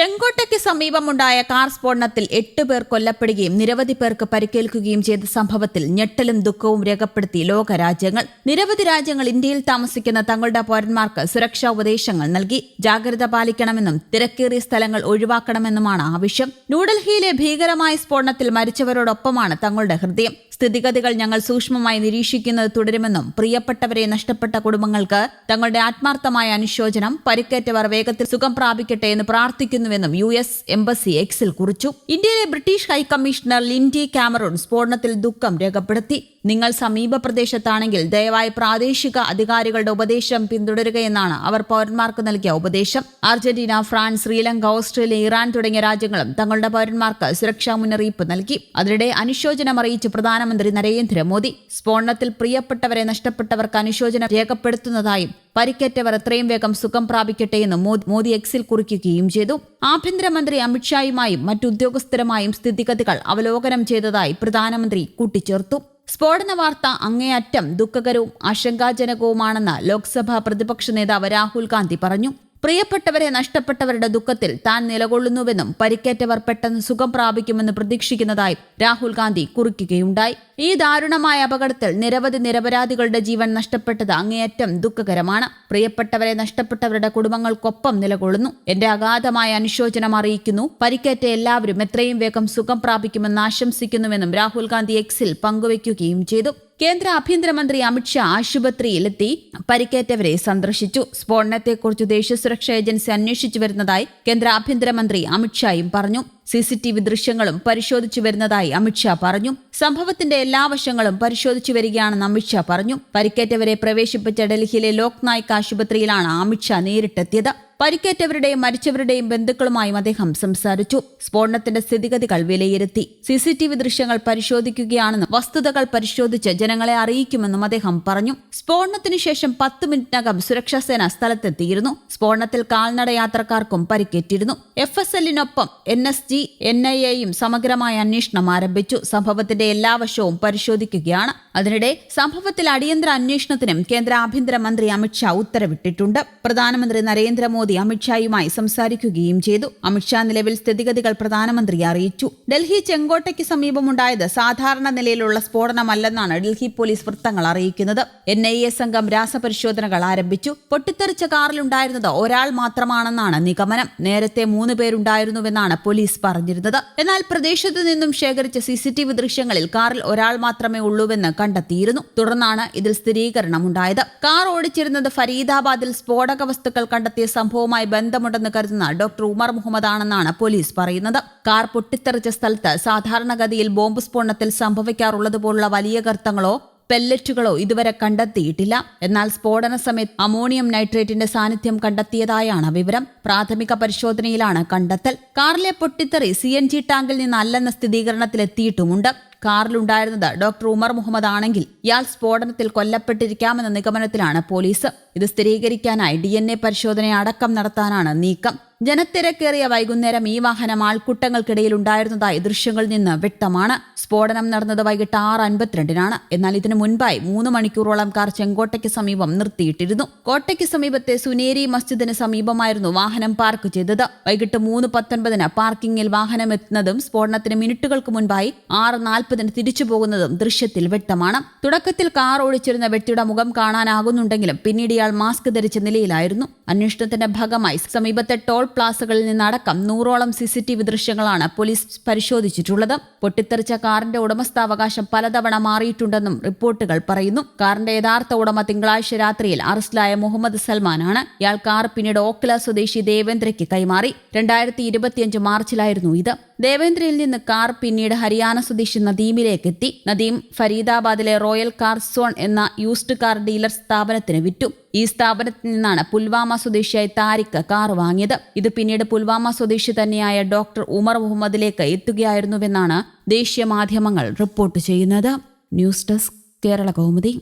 ചെങ്കോട്ടയ്ക്ക് സമീപമുണ്ടായ car സ്ഫോടനത്തിൽ എട്ട് പേർ കൊല്ലപ്പെടുകയും നിരവധി പേർക്ക് പരിക്കേൽക്കുകയും ചെയ്ത സംഭവത്തിൽ ഞെട്ടലും ദുഃഖവും രേഖപ്പെടുത്തി ലോകരാജ്യങ്ങൾ നിരവധി രാജ്യങ്ങൾ ഇന്ത്യയിൽ താമസിക്കുന്ന തങ്ങളുടെ പൗരന്മാർക്ക് സുരക്ഷാ ഉപദേശങ്ങൾ നൽകി. ജാഗ്രത പാലിക്കണമെന്നും തിരക്കേറിയ സ്ഥലങ്ങൾ ഒഴിവാക്കണമെന്നുമാണ് ആവശ്യം. ന്യൂഡൽഹിയിലെ ഭീകരമായ സ്ഫോടനത്തിൽ മരിച്ചവരോടൊപ്പമാണ് തങ്ങളുടെ ഹൃദയം. സ്ഥിതിഗതികൾ ഞങ്ങൾ സൂക്ഷ്മമായി നിരീക്ഷിക്കുന്നത് തുടരുമെന്നും പ്രിയപ്പെട്ടവരെ നഷ്ടപ്പെട്ട കുടുംബങ്ങൾക്ക് തങ്ങളുടെ ആത്മാർത്ഥമായ അനുശോചനം പരിക്കേറ്റവർ വേഗത്തിൽ സുഖം പ്രാപിക്കട്ടെ എന്ന് പ്രാർത്ഥിക്കുന്നുവെന്നും യു എസ് എംബസി എക്സിൽ കുറിച്ചു. ഇന്ത്യയിലെ ബ്രിട്ടീഷ് ഹൈക്കമ്മീഷണർ ലിൻഡി കാമറൂൺ സ്ഫോടനത്തിൽ ദുഃഖം രേഖപ്പെടുത്തി. നിങ്ങൾ സമീപ പ്രദേശത്താണെങ്കിൽ ദയവായി പ്രാദേശിക അധികാരികളുടെ ഉപദേശം പിന്തുടരുകയെന്നാണ് അവർ പൗരന്മാർക്ക് നൽകിയ ഉപദേശം. Argentina France Sri Lanka Australia Iran തുടങ്ങിയ രാജ്യങ്ങളും തങ്ങളുടെ പൗരന്മാർക്ക് സുരക്ഷാ മുന്നറിയിപ്പ് നൽകി. അതിനിടെ അനുശോചനം അറിയിച്ച് പ്രധാനമന്ത്രി നരേന്ദ്രമോദി സ്ഫോടനത്തിൽ പ്രിയപ്പെട്ടവരെ നഷ്ടപ്പെട്ടവർക്ക് അനുശോചനം രേഖപ്പെടുത്തുന്നതായും പരിക്കേറ്റവർ എത്രയും വേഗം സുഖം പ്രാപിക്കട്ടെ എന്ന് മോദി എക്സിൽ കുറിക്കുകയും ചെയ്തു. ആഭ്യന്തരമന്ത്രി അമിത്ഷായുമായും മറ്റുദ്യോഗസ്ഥരുമായും സ്ഥിതിഗതികൾ അവലോകനം ചെയ്തതായി പ്രധാനമന്ത്രി കൂട്ടിച്ചേർത്തു. സ്ഫോടന വാർത്ത അങ്ങേയറ്റം ദുഃഖകരവും ആശങ്കാജനകവുമാണെന്ന് ലോക്സഭാ പ്രതിപക്ഷ നേതാവ് രാഹുൽ ഗാന്ധി പറഞ്ഞു. പ്രിയപ്പെട്ടവരെ നഷ്ടപ്പെട്ടവരുടെ ദുഃഖത്തിൽ താൻ നിലകൊള്ളുന്നുവെന്നും പരിക്കേറ്റവർ പെട്ടെന്ന് സുഖം പ്രാപിക്കുമെന്ന് പ്രതീക്ഷിക്കുന്നതായി രാഹുൽ ഗാന്ധി കുറിക്കുകയുണ്ടായി. ഈ ദാരുണമായ അപകടത്തിൽ നിരവധി നിരപരാധികളുടെ ജീവൻ നഷ്ടപ്പെട്ടത് അങ്ങേയറ്റം ദുഃഖകരമാണ്. പ്രിയപ്പെട്ടവരെ നഷ്ടപ്പെട്ടവരുടെ കുടുംബങ്ങൾക്കൊപ്പം നിലകൊള്ളുന്നു. എന്റെ അഗാധമായ അനുശോചനം അറിയിക്കുന്നു. പരിക്കേറ്റ എല്ലാവരും എത്രയും വേഗം സുഖം പ്രാപിക്കുമെന്ന് ആശംസിക്കുന്നുവെന്നും രാഹുൽ ഗാന്ധി എക്സിൽ പങ്കുവയ്ക്കുകയും ചെയ്തു. കേന്ദ്ര ആഭ്യന്തരമന്ത്രി അമിത്ഷാ ആശുപത്രിയിലെത്തി പരിക്കേറ്റവരെ സന്ദർശിച്ചു. സ്ഫോടനത്തെക്കുറിച്ച് ദേശീയ സുരക്ഷാ ഏജൻസി അന്വേഷിച്ചു വരുന്നതായി കേന്ദ്ര ആഭ്യന്തരമന്ത്രി അമിത്ഷായും പറഞ്ഞു. സി സി ടി വി ദൃശ്യങ്ങളും പരിശോധിച്ചു വരുന്നതായി അമിത്ഷാ പറഞ്ഞു. സംഭവത്തിന്റെ എല്ലാ വശങ്ങളും പരിശോധിച്ചു വരികയാണെന്ന് അമിത്ഷാ പറഞ്ഞു. പരിക്കേറ്റവരെ പ്രവേശിപ്പിച്ച ഡൽഹിയിലെ ലോക് നായിക് ആശുപത്രിയിലാണ് അമിത്ഷാ നേരിട്ടെത്തിയത്. പരിക്കേറ്റവരുടെയും മരിച്ചവരുടെയും ബന്ധുക്കളുമായും അദ്ദേഹം സംസാരിച്ചു. സ്ഫോടനത്തിന്റെ സ്ഥിതിഗതികൾ വിലയിരുത്തി. സി സി ടി വി ദൃശ്യങ്ങൾ പരിശോധിക്കുകയാണെന്നും വസ്തുതകൾ പരിശോധിച്ച് ജനങ്ങളെ അറിയിക്കുമെന്നും അദ്ദേഹം പറഞ്ഞു. സ്ഫോടനത്തിനു ശേഷം പത്ത് മിനിറ്റിനകം സുരക്ഷാ സേന സ്ഥലത്തെത്തിയിരുന്നു. സ്ഫോടനത്തിൽ കാൽനട യാത്രക്കാർക്കും പരിക്കേറ്റിരുന്നു. F S എല്ലിനൊപ്പം N S G N I എയും സമഗ്രമായ അന്വേഷണം ആരംഭിച്ചു. സംഭവത്തിന്റെ എല്ലാ വശവും പരിശോധിക്കുകയാണ്. അതിനിടെ സംഭവത്തിൽ അടിയന്തര അന്വേഷണത്തിനും കേന്ദ്ര ആഭ്യന്തരമന്ത്രി അമിത്ഷാ ഉത്തരവിട്ടിട്ടുണ്ട്. പ്രധാനമന്ത്രി നരേന്ദ്രമോദി അമിത്ഷായുമായി സംസാരിക്കുകയും ചെയ്തു. അമിത്ഷാ നിലവിൽ സ്ഥിതിഗതികൾ പ്രധാനമന്ത്രി അറിയിച്ചു. ഡൽഹി ചെങ്കോട്ടയ്ക്ക് സമീപമുണ്ടായത് സാധാരണ നിലയിലുള്ള സ്ഫോടനമല്ലെന്നാണ് ഡൽഹി പോലീസ് വൃത്തങ്ങൾ അറിയിക്കുന്നത്. എൻ ഐ എ സംഘം രാസപരിശോധനകൾ ആരംഭിച്ചു. പൊട്ടിത്തെറിച്ച കാറിലുണ്ടായിരുന്നത് ഒരാൾ മാത്രമാണെന്നാണ് നിഗമനം. നേരത്തെ മൂന്ന് പേരുണ്ടായിരുന്നുവെന്നാണ് പോലീസ് പറഞ്ഞിരുന്നത്. എന്നാൽ പ്രദേശത്തു നിന്നും ശേഖരിച്ച സി സി ടി വി ദൃശ്യങ്ങളിൽ കാറിൽ ഒരാൾ മാത്രമേ ഉള്ളൂവെന്ന് കണ്ടെത്തിയിരുന്നു. തുടർന്നാണ് ഇതിൽ സ്ഥിരീകരണം സ്ഥിരീകരണമുണ്ടായത്. കാർ ഓടിച്ചിരുന്നത് ഫരീദാബാദിൽ സ്ഫോടക വസ്തുക്കൾ കണ്ടെത്തിയ സംഭവവുമായി ബന്ധമുണ്ടെന്ന് കരുതുന്ന ഡോക്ടർ ഉമർ മുഹമ്മദ് ആണെന്നാണ് പോലീസ് പറയുന്നത്. കാർ പൊട്ടിത്തെറിച്ച സ്ഥലത്ത് സാധാരണഗതിയിൽ ബോംബ് സ്ഫോടനത്തിൽ സംഭവിക്കാറുള്ളതുപോലുള്ള വലിയ ഗർത്തങ്ങളോ പെല്ലറ്റുകളോ ഇതുവരെ കണ്ടെത്തിയിട്ടില്ല. എന്നാൽ സ്ഫോടന സമയത്ത് അമോണിയം നൈട്രേറ്റിന്റെ സാന്നിധ്യം കണ്ടെത്തിയതായാണ് വിവരം. പ്രാഥമിക പരിശോധനയിലാണ് കണ്ടെത്തൽ. കാറിലെ പൊട്ടിത്തെറി സി എൻ ജി ടാങ്കിൽ നിന്നല്ലെന്ന സ്ഥിരീകരണത്തിലെത്തിയിട്ടുമുണ്ട്. കാറിലുണ്ടായിരുന്നത്. ഡോക്ടർ ഉമർ മുഹമ്മദ് ആണെങ്കിൽ ഇയാൾ സ്ഫോടനത്തിൽ കൊല്ലപ്പെട്ടിരിക്കാമെന്ന നിഗമനത്തിലാണ് പോലീസ്. ഇത് സ്ഥിരീകരിക്കാനായി ഡി പരിശോധന അടക്കം നടത്താനാണ് നീക്കം. ജനത്തിരക്കേറിയ വൈകുന്നേരം ഈ വാഹനം ആൾക്കൂട്ടങ്ങൾക്കിടയിൽ ഉണ്ടായിരുന്നതായി ദൃശ്യങ്ങളിൽ നിന്ന് വ്യക്തമാണ്. സ്ഫോടനം നടന്നത് വൈകിട്ട് ആറ് അൻപത്തിരണ്ടിനാണ്. എന്നാൽ ഇതിനു മുൻപായി മൂന്ന് മണിക്കൂറോളം കാർ ചെങ്കോട്ടയ്ക്ക് സമീപം നിർത്തിയിട്ടിരുന്നു. കോട്ടയ്ക്ക് സമീപത്തെ സുനേരി മസ്ജിദിന് സമീപമായിരുന്നു വാഹനം പാർക്ക് ചെയ്തത്. വൈകിട്ട് മൂന്ന് പത്തൊൻപതിന് പാർക്കിംഗിൽ വാഹനം എത്തുന്നതും സ്ഫോടനത്തിന് മിനിറ്റുകൾക്ക് മുൻപായി ആറ് നാൽപ്പതിന് തിരിച്ചു പോകുന്നതും ദൃശ്യത്തിൽ വ്യക്തമാണ്. തുടക്കത്തിൽ കാർ ഓടിച്ചിരുന്ന വ്യക്തിയുടെ മുഖം കാണാനാകുന്നുണ്ടെങ്കിലും പിന്നീട് ഇയാൾ മാസ്ക് ധരിച്ച നിലയിലായിരുന്നു. അന്വേഷണത്തിന്റെ ഭാഗമായി സമീപത്തെ ടോൾ പ്ലാസകളിൽ നിന്നടക്കം നൂറോളം സി സി ടി വി ദൃശ്യങ്ങളാണ് പോലീസ് പരിശോധിച്ചിട്ടുള്ളത്. പൊട്ടിത്തെറിച്ച കാറിന്റെ ഉടമസ്ഥാവകാശം പലതവണ മാറിയിട്ടുണ്ടെന്നും റിപ്പോർട്ടുകൾ പറയുന്നു. കാറിന്റെ യഥാർത്ഥ ഉടമ തിങ്കളാഴ്ച രാത്രിയിൽ അറസ്റ്റിലായ മുഹമ്മദ് സൽമാനാണ്. ഇയാൾ കാർ പിന്നീട് ഓക്ല സ്വദേശി ദേവേന്ദ്രയ്ക്ക് കൈമാറി. രണ്ടായിരത്തി ഇരുപത്തിയഞ്ച് മാർച്ചിലായിരുന്നു ഇത്. ദേവേന്ദ്രയിൽ നിന്ന് കാർ പിന്നീട് ഹരിയാന സ്വദേശി നദീമിലേക്ക് എത്തി നദീം ഫരീദാബാദിലെ റോയൽ കാർ സോൺ എന്ന യൂസ്ഡ് കാർ ഡീലർ സ്ഥാപനത്തിന് വിറ്റു. ഈ സ്ഥാപനത്തിൽ നിന്നാണ് പുൽവാമ സ്വദേശിയായ താരിഖ് കാർ വാങ്ങിയത്. ഇത് പിന്നീട് പുൽവാമ സ്വദേശി തന്നെയായ ഡോക്ടർ ഉമർ മുഹമ്മദിലേക്ക് എത്തുകയായിരുന്നുവെന്നാണ് ദേശീയ മാധ്യമങ്ങൾ റിപ്പോർട്ട് ചെയ്യുന്നത്. News desk Kerala Kaumudi.